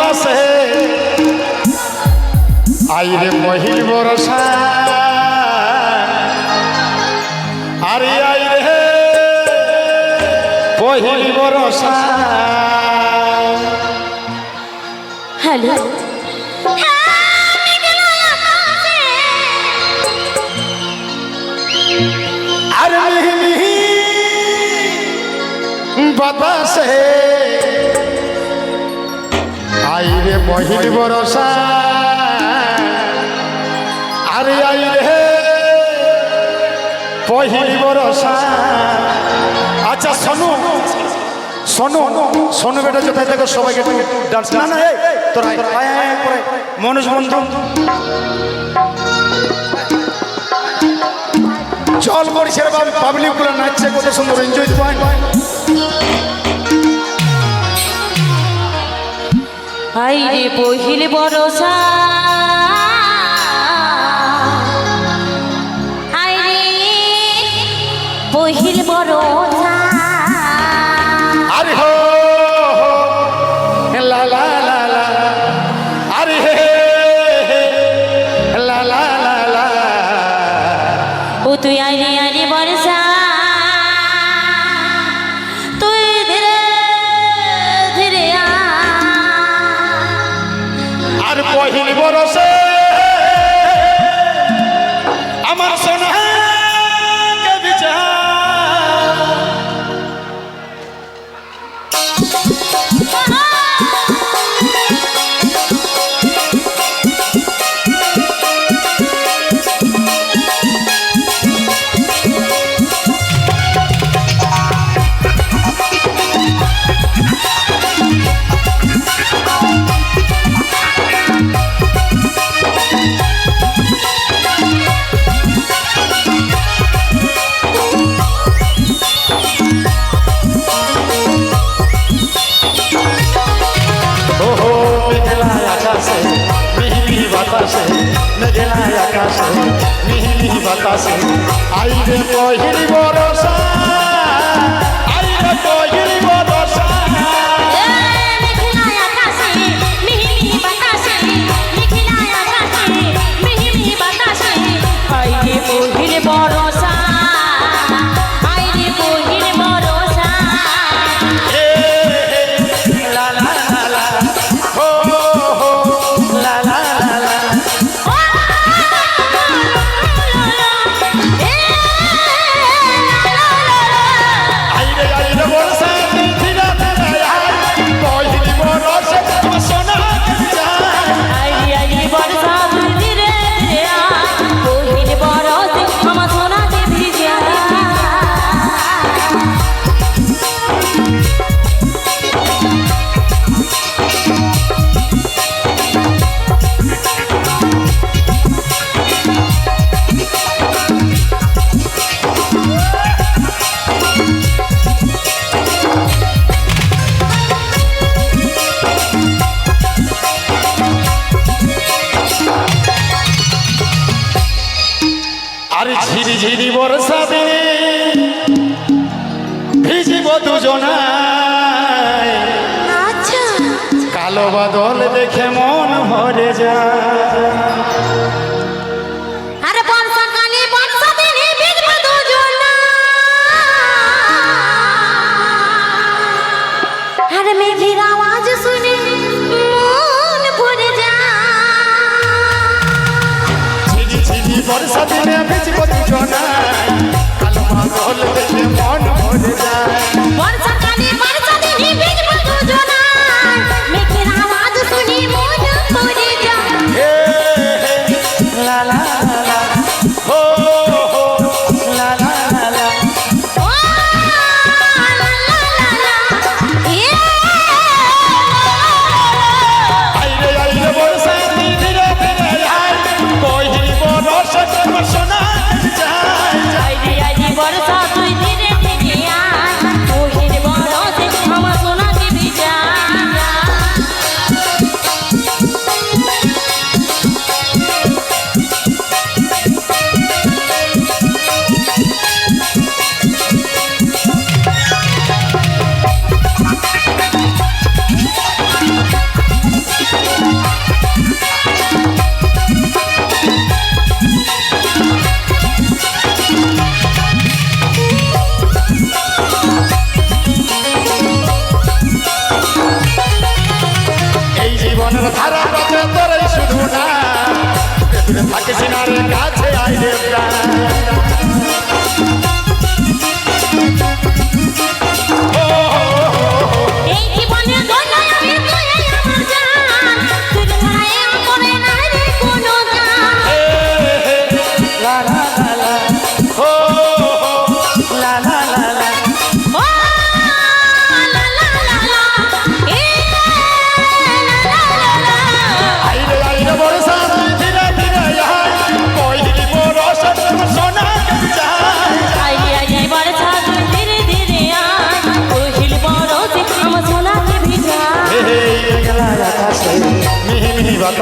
বাতাসে। আইরে মহিল বরসা আরে আইরে। মহিল বরসা হ্যালো। বাতাসে। আইরে মহিল বরসা আরে আইরে পহিল বরসা আচ্ছা শোনো শোনো শোনো বেটা কোথায় দেখো সবাইকে ডান্স না না তোরা। মনোজ বন্ধু। জল করিস রে পাবলিকগুলো নাচছে কত সুন্দর এনজয় পয়েন্ট আইরে পহিল বরসা। আইরে পহিল বরসা। আরে হো লা লা লা লা আরে হে লা লা লা লা। ও তুই আইরে আইরে বরসা। আকাশে মিহি বাতাসে। আইরে পহিলি বরসা বর্ষা দিনে ভিজিব দুজনায়। আচ্ছা। কালো বাদল দেখে মন ভরে যায়। বর্ষা দিনে ভিজিব দুজনায় কালো বাদল দেখে মন ভরে যায়। বর্ষাকালে বর্ষা দিনে ভিজবে দুজনা মেঘের আওয়াজ শুনে মন ভরে যায়। হে হে, লা লা।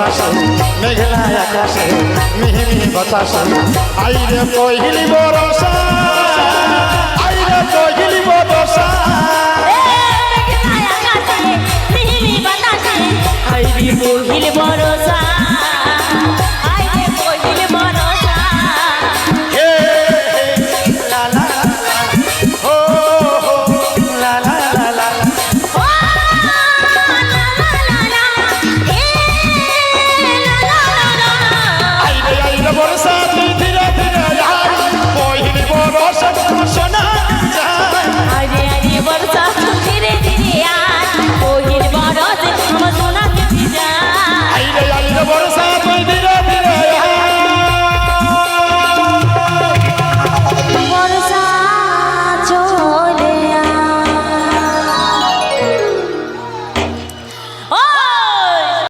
আকাশে মেঘলা আকাশে মিহি মিহি বাতাসে আইরে কহিলি বরসা আইরে কহিলি বরসা আইরে কহিলি বরসা